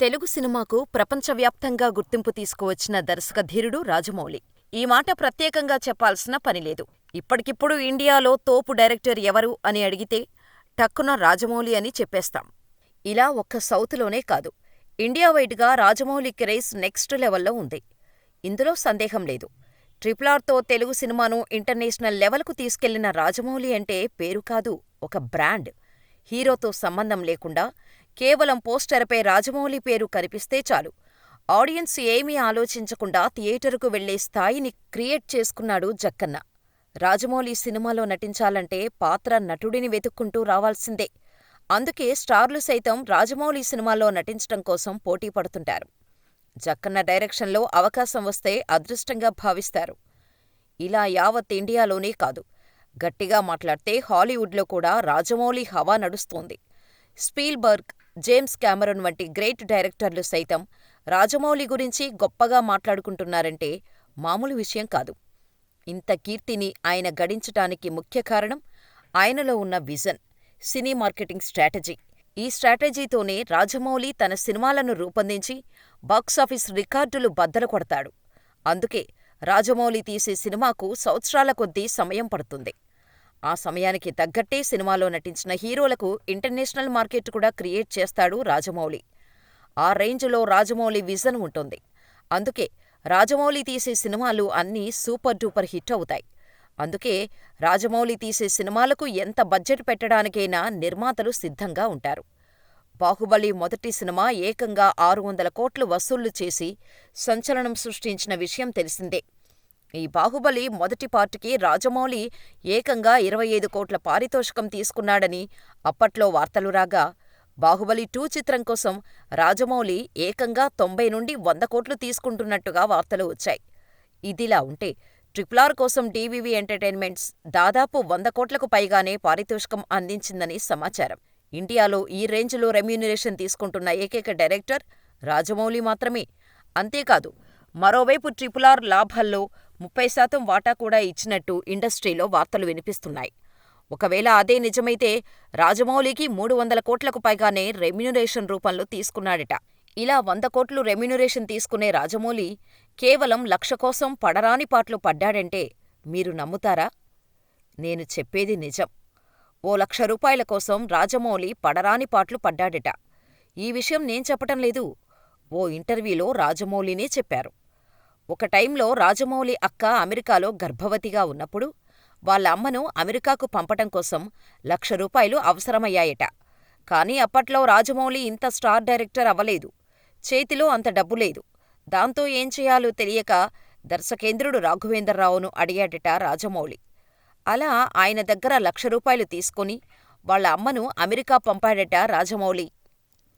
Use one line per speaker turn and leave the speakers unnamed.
తెలుగు సినిమాకు ప్రపంచవ్యాప్తంగా గుర్తింపు తీసుకువచ్చిన దర్శకధీరుడు రాజమౌళి. ఈ మాట ప్రత్యేకంగా చెప్పాల్సిన పనిలేదు. ఇప్పటికిప్పుడు ఇండియాలో తోపు డైరెక్టర్ ఎవరు అని అడిగితే టక్కున రాజమౌళి అని చెప్పేస్తాం. ఇలా ఒక్క సౌత్లోనే కాదు, ఇండియా వైడ్గా రాజమౌళి క్రేజ్ నెక్స్ట్ లెవెల్లో ఉంది. ఇందులో సందేహం లేదు. ట్రిపులార్తో తెలుగు సినిమాను ఇంటర్నేషనల్ లెవెల్కు తీసుకెళ్ళిన రాజమౌళి అంటే పేరు కాదు, ఒక బ్రాండ్. హీరోతో సంబంధం లేకుండా కేవలం పోస్టర్పై రాజమౌళి పేరు కనిపిస్తే చాలు, ఆడియన్స్ ఏమీ ఆలోచించకుండా థియేటరుకు వెళ్ళే స్థాయిని క్రియేట్ చేసుకున్నాడు జక్కన్న. రాజమౌళి సినిమాలో నటించాలంటే పాత్ర నటుడిని వెతుక్కుంటూ రావాల్సిందే. అందుకే స్టార్లు సైతం రాజమౌళి సినిమాలో నటించడం కోసం పోటీ పడుతుంటారు. జక్కన్న డైరెక్షన్లో అవకాశం వస్తే అదృష్టంగా భావిస్తారు. ఇలా యావత్ ఇండియాలోనే కాదు, గట్టిగా మాట్లాడితే హాలీవుడ్లో కూడా రాజమౌళి హవా నడుస్తోంది. స్పీల్బర్గ్, జేమ్స్ కెమెరాన్ వంటి గ్రేట్ డైరెక్టర్లు సైతం రాజమౌళి గురించి గొప్పగా మాట్లాడుకుంటున్నారంటే మామూలు విషయం కాదు. ఇంత కీర్తిని ఆయన గడించటానికి ముఖ్య కారణం ఆయనలో ఉన్న విజన్, సినీ మార్కెటింగ్ స్ట్రాటజీ. ఈ స్ట్రాటజీతోనే రాజమౌళి తన సినిమాలను రూపొందించి బాక్సాఫీస్ రికార్డులు బద్దలు కొడతాడు. అందుకే రాజమౌళి తీసే సినిమాకు సంవత్సరాల కొద్దీ సమయం పడుతుంది. ఆ సమయానికి తగ్గట్టే సినిమాలో నటించిన హీరోలకు ఇంటర్నేషనల్ మార్కెట్ కూడా క్రియేట్ చేస్తాడు రాజమౌళి. ఆ రేంజ్లో రాజమౌళి విజన్ ఉంటుంది. అందుకే రాజమౌళి తీసే సినిమాలు అన్నీ సూపర్ డూపర్ హిట్ అవుతాయి. అందుకే రాజమౌళి తీసే సినిమాలకు ఎంత బడ్జెట్ పెట్టడానికైనా నిర్మాతలు సిద్ధంగా ఉంటారు. బాహుబలి మొదటి సినిమా ఏకంగా ఆరు వందల కోట్లు వసూళ్ళు చేసి సంచలనం సృష్టించిన విషయం తెలిసిందే. ఈ బాహుబలి మొదటి పార్టుకి రాజమౌళి ఏకంగా ఇరవై ఐదు కోట్ల పారితోషికం తీసుకున్నాడని అప్పట్లో వార్తలు రాగా, బాహుబలి టూ చిత్రం కోసం రాజమౌళి ఏకంగా తొంభై నుండి వంద కోట్లు తీసుకుంటున్నట్టుగా వార్తలు వచ్చాయి. ఇదిలా ఉంటే ట్రిపులార్ కోసం డీవీవీ ఎంటర్టైన్మెంట్స్ దాదాపు వంద కోట్లకు పైగానే పారితోషికం అందించిందని సమాచారం. ఇండియాలో ఈ రేంజ్లో రెమ్యూనరేషన్ తీసుకుంటున్న ఏకైక డైరెక్టర్ రాజమౌళి మాత్రమే. అంతేకాదు, మరోవైపు ట్రిపులార్ లాభాల్లో ముప్పై శాతం వాటా కూడా ఇచ్చినట్టు ఇండస్ట్రీలో వార్తలు వినిపిస్తున్నాయి. ఒకవేళ అదే నిజమైతే రాజమౌళికి మూడు వందల కోట్లకు పైగానే రెమ్యునరేషన్ రూపంలో తీసుకున్నాడట. ఇలా వంద కోట్లు రెమ్యునరేషన్ తీసుకునే రాజమౌళి కేవలం లక్ష కోసం పడరాని పాట్లు పడ్డాడంటే మీరు నమ్ముతారా? నేను చెప్పేది నిజం. ఓ లక్ష రూపాయల కోసం రాజమౌళి పడరాని పాట్లు పడ్డాడట. ఈ విషయం నేను చెప్పటం లేదు. ఓ ఇంటర్వ్యూలో రాజమౌళినే చెప్పారు. ఒక టైంలో రాజమౌళి అక్క అమెరికాలో గర్భవతిగా ఉన్నప్పుడు వాళ్ళ అమ్మను అమెరికాకు పంపటం కోసం లక్ష రూపాయలు అవసరమయ్యాయట. కానీ అప్పట్లో రాజమౌళి ఇంత స్టార్ డైరెక్టర్ అవ్వలేదు. చేతిలో అంత డబ్బు లేదు. దాంతో ఏం చెయ్యాలో తెలియక దర్శకేంద్రుడు రాఘవేంద్రరావును అడిగాడట రాజమౌళి. అలా ఆయన దగ్గర లక్ష రూపాయలు తీసుకుని వాళ్ళ అమ్మను అమెరికా పంపాడట రాజమౌళి.